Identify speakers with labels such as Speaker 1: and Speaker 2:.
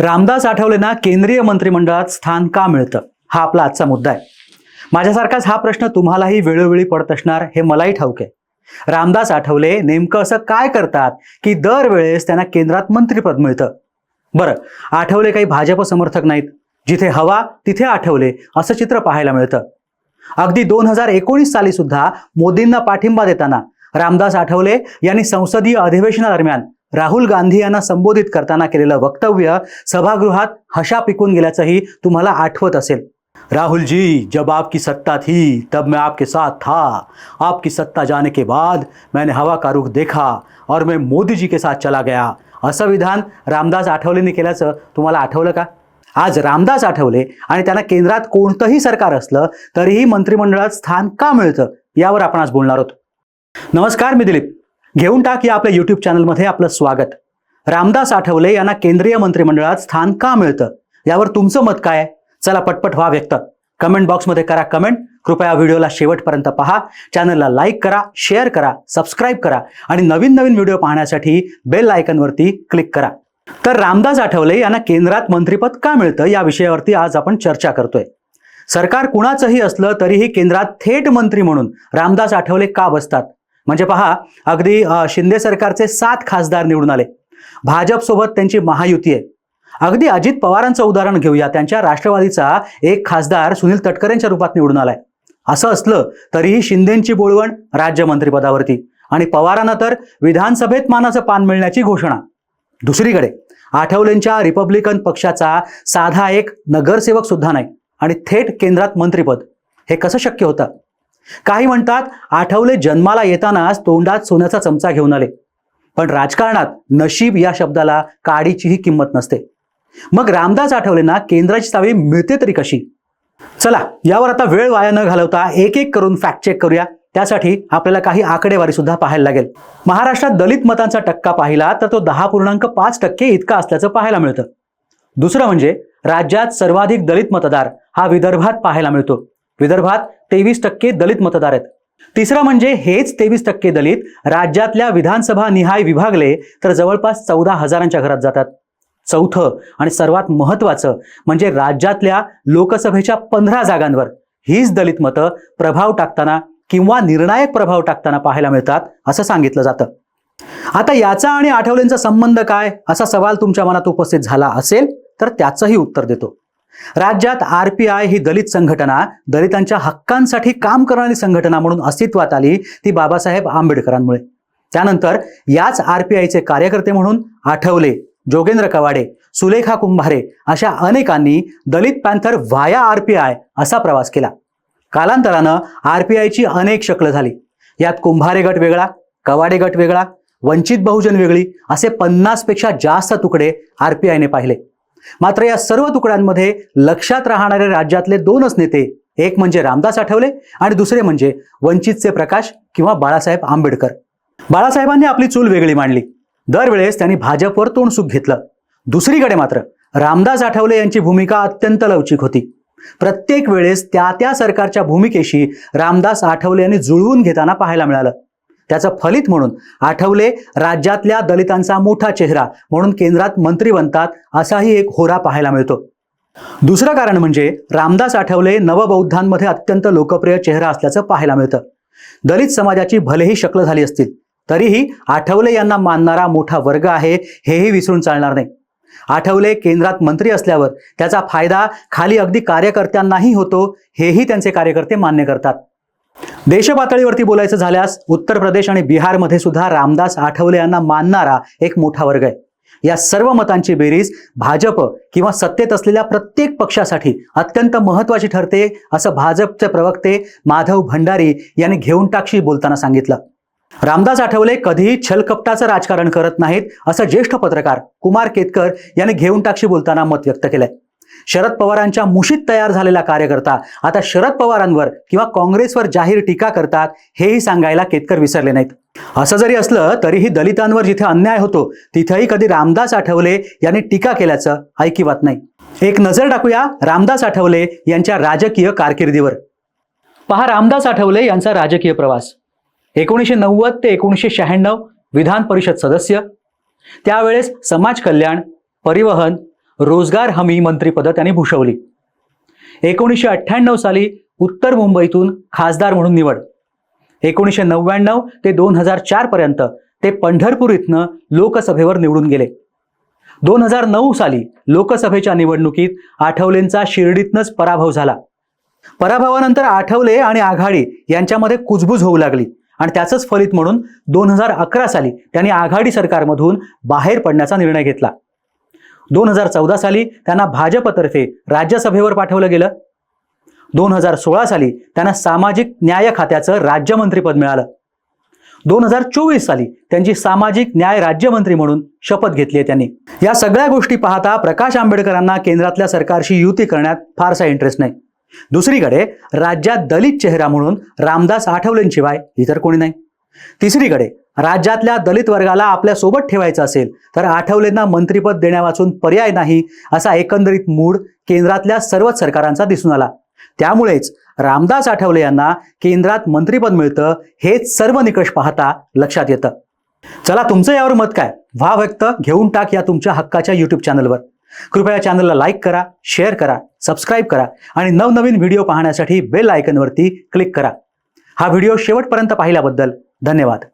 Speaker 1: रामदास आठवलेंना केंद्रीय मंत्रिमंडळात स्थान का मिळतं? हा आपला आजचा मुद्दा आहे. माझ्यासारखाच हा प्रश्न तुम्हालाही वेळोवेळी पडत असणार हे मलाही ठाऊक आहे. रामदास आठवले नेमकं असं काय करतात की दरवेळेस त्यांना केंद्रात मंत्रिपद मिळतं? बरं आठवले काही भाजप समर्थक नाहीत. जिथे हवा तिथे आठवले असं चित्र पाहायला मिळतं. अगदी दोन हजार एकोणीस साली सुद्धा मोदींना पाठिंबा देताना रामदास आठवले यांनी संसदीय अधिवेशनादरम्यान राहुल गांधी यांना संबोधित करताना केलेलं वक्तव्य सभागृहात हशा पिकून गेल्याचंही तुम्हाला आठवत असेल. राहुल जी जब आपकी सत्ता थी तब मैं आपके साथ था. आपकी सत्ता जाने के बाद मैंने हवा का रुख देखा और मैं मोदी जी के साथ चला गया. असं विधान रामदास आठवलेने केल्याचं तुम्हाला आठवलं का? आज रामदास आठवले आणि त्यांना केंद्रात कोणतंही सरकार असलं तरीही मंत्रिमंडळात स्थान का मिळतं यावर आपण आज बोलणार आहोत. नमस्कार मी दिलीप. घेऊन टाक या आपल्या युट्यूब चॅनलमध्ये आपलं स्वागत. रामदास आठवले यांना केंद्रीय मंत्रिमंडळात स्थान का मिळतं? यावर तुमचं मत काय? चला पटपट व्हा व्यक्त. कमेंट बॉक्समध्ये करा कमेंट कृपया व्हिडिओला शेवटपर्यंत पहा. चॅनलला लाईक करा शेअर करा सबस्क्राईब करा आणि नवीन नवीन व्हिडिओ पाहण्यासाठी बेल आयकनवरती क्लिक करा. तर रामदास आठवले यांना केंद्रात मंत्रिपद का मिळतं? या विषयावरती आज आपण चर्चा करतोय. सरकार कुणाचंही असलं तरीही केंद्रात थेट मंत्री म्हणून रामदास आठवले का बसतात? म्हणजे पहा अगदी शिंदे सरकारचे सात खासदार निवडून आले. भाजपसोबत त्यांची महायुती आहे. अगदी अजित पवारांचं उदाहरण घेऊया. त्यांच्या राष्ट्रवादीचा एक खासदार सुनील तटकरेंच्या रूपात निवडून आलाय. असं असलं तरीही शिंदेची बोळवण राज्यमंत्रीपदावरती आणि पवारांना तर विधानसभेत मानाचं पान मिळण्याची घोषणा. दुसरीकडे आठवलेंच्या रिपब्लिकन पक्षाचा साधा एक नगरसेवक सुद्धा नाही आणि थेट केंद्रात मंत्रीपद. हे कसं शक्य होतं? काही म्हणतात आठवले जन्माला येतानाच तोंडात सोन्याचा चमचा घेऊन आले. पण राजकारणात नशीब या शब्दाला काडीचीही किंमत नसते. मग रामदास आठवलेंना केंद्राची चावी मिळते तरी कशी? चला यावर आता वेळ वाया न घालवता एक एक करून फॅक्ट चेक करूया. त्यासाठी आपल्याला काही आकडेवारी सुद्धा पाहायला लागेल. महाराष्ट्रात दलित मतांचा टक्का पाहिला तर तो दहा पूर्णांक पाच टक्के इतका असल्याचं पाहायला मिळतं. दुसरं म्हणजे राज्यात सर्वाधिक दलित मतदार हा विदर्भात पाहायला मिळतो. विदर्भात तेवीस टक्के दलित मतदार आहेत. तिसरं म्हणजे हेच तेवीस टक्के दलित राज्यातल्या विधानसभा निहाय विभागले तर जवळपास चौदा हजारांच्या घरात जातात. चौथं आणि सर्वात महत्वाचं म्हणजे राज्यातल्या लोकसभेच्या पंधरा जागांवर हीच दलित मतं प्रभाव टाकताना किंवा निर्णायक प्रभाव टाकताना पाहायला मिळतात असं सांगितलं जातं. आता याचा आणि आठवलेंचा संबंध काय असा सवाल तुमच्या मनात उपस्थित झाला असेल तर त्याचंही उत्तर देतो. राज्यात आर पी आय ही दलित संघटना दलितांच्या हक्कांसाठी काम करणारी संघटना म्हणून अस्तित्वात आली ती बाबासाहेब आंबेडकरांमुळे. त्यानंतर याच आर पी आयचे कार्यकर्ते म्हणून आठवले जोगेंद्र कवाडे सुलेखा कुंभारे अशा अनेकांनी Dalit panther via R P I असा प्रवास केला. कालांतरानं आर पी आयची अनेक शक्ल झाली. यात कुंभारे गट वेगळा कवाडे गट वेगळा वंचित बहुजन वेगळी असे पन्नासपेक्षा जास्त तुकडे आर पी आयने पाहिले. मात्र या सर्व तुकड्यांमध्ये लक्षात राहणारे राज्यातले दोनच नेते एक म्हणजे रामदास आठवले आणि दुसरे म्हणजे वंचितचे प्रकाश किंवा बाळासाहेब आंबेडकर. बाळासाहेबांनी आपली चूल वेगळी मांडली. दरवेळेस त्यांनी भाजपवर तोंडसुख घेतलं. दुसरीकडे मात्र रामदास आठवले यांची भूमिका अत्यंत लवचिक होती. प्रत्येक वेळेस त्या त्या सरकारच्या भूमिकेशी रामदास आठवले यांनी जुळवून घेताना पाहायला मिळालं. त्याचं फलित म्हणून आठवले राज्यातल्या दलितांचा मोठा चेहरा म्हणून केंद्रात मंत्री बनतात असाही एक होरा पाहायला मिळतो. दुसरं कारण म्हणजे रामदास आठवले नवबौद्धांमध्ये अत्यंत लोकप्रिय चेहरा असल्याचं पाहायला मिळतं. दलित समाजाची भलेही शक्ल झाली असतील तरीही आठवले यांना मानणारा मोठा वर्ग आहे हेही विसरून चालणार नाही. आठवले केंद्रात मंत्री असल्यावर त्याचा फायदा खाली अगदी कार्यकर्त्यांनाही होतो हेही त्यांचे कार्यकर्ते मान्य करतात. देशपातळीवरती बोलायचं झाल्यास उत्तर प्रदेश आणि बिहारमध्ये सुद्धा रामदास आठवले यांना मानणारा एक मोठा वर्ग आहे. या सर्व मतांची बेरीज भाजप किंवा सत्तेत असलेल्या प्रत्येक पक्षासाठी अत्यंत महत्वाची ठरते असं भाजपचे प्रवक्ते माधव भंडारी यांनी घेऊन टाकशी बोलताना सांगितलं. रामदास आठवले कधीही छलकपटाचं राजकारण करत नाहीत असं ज्येष्ठ पत्रकार कुमार केतकर यांनी घेऊन टाकशी बोलताना मत व्यक्त केलंय. शरद पवारांच्या मुशीत तयार झालेला कार्यकर्ता. आता शरद पवारांवर किंवा काँग्रेसवर जाहीर टीका करतात हेही सांगायला केतकर विसरले नाहीत. असं जरी असलं तरीही दलितांवर जिथे अन्याय होतो तिथेही कधी रामदास आठवले यांनी टीका केल्याचं ऐकिवात नाही. एक नजर टाकूया रामदास आठवले यांच्या राजकीय कारकिर्दीवर. पहा रामदास आठवले यांचा राजकीय प्रवास. एकोणीसशे नव्वद ते एकोणीसशे शहाण्णव विधान परिषद सदस्य. त्यावेळेस समाज कल्याण परिवहन रोजगार हमी मंत्रिपदं त्यांनी भूषवली. एकोणीसशे अठ्ठ्याण्णव साली उत्तर मुंबईतून खासदार म्हणून निवड. एकोणीसशे नव्याण्णव ते दोन हजार चार पर्यंत ते पंढरपूर इथनं लोकसभेवर निवडून गेले. दोन हजार नऊ साली लोकसभेच्या निवडणुकीत आठवलेंचा शिर्डीतनंच पराभव झाला. पराभवानंतर आठवले आणि आघाडी यांच्यामध्ये कुजबूज होऊ लागली आणि त्याचंच फलित म्हणून दोन हजार अकरा साली त्यांनी आघाडी सरकारमधून बाहेर पडण्याचा निर्णय घेतला. दोन हजार चौदा साली त्यांना भाजपतर्फे राज्यसभेवर पाठवलं गेलं. दोन हजार सोळा साली त्यांना सामाजिक न्याय खात्याचं राज्यमंत्रीपद मिळालं. दोन हजार चोवीस साली त्यांची सामाजिक न्याय राज्यमंत्री म्हणून शपथ घेतली आहे त्यांनी. या सगळ्या गोष्टी पाहता प्रकाश आंबेडकरांना केंद्रातल्या सरकारशी युती करण्यात फारसा इंटरेस्ट नाही. दुसरीकडे राज्यात दलित चेहरा म्हणून रामदास आठवलेंशिवाय इतर कोणी नाही. तिसरीकडे राज्यातल्या दलित वर्गाला आपल्यासोबत ठेवायचं असेल तर आठवलेंना मंत्रीपद देण्यावाचून पर्याय नाही असा एकंदरीत मूड केंद्रातल्या सर्वच सरकारांचा दिसून आला. त्यामुळेच रामदास आठवले यांना केंद्रात मंत्रीपद मिळतं हेच सर्व निकष पाहता लक्षात येतं. चला तुमचं यावर मत काय? व्हा व्यक्त घेऊन टाक या तुमच्या हक्काच्या युट्यूब चॅनलवर. कृपया चॅनलला लाईक करा शेअर करा सबस्क्राईब करा आणि नवनवीन व्हिडिओ पाहण्यासाठी बेल आयकनवरती क्लिक करा. हा व्हिडिओ शेवटपर्यंत पाहिल्याबद्दल धन्यवाद.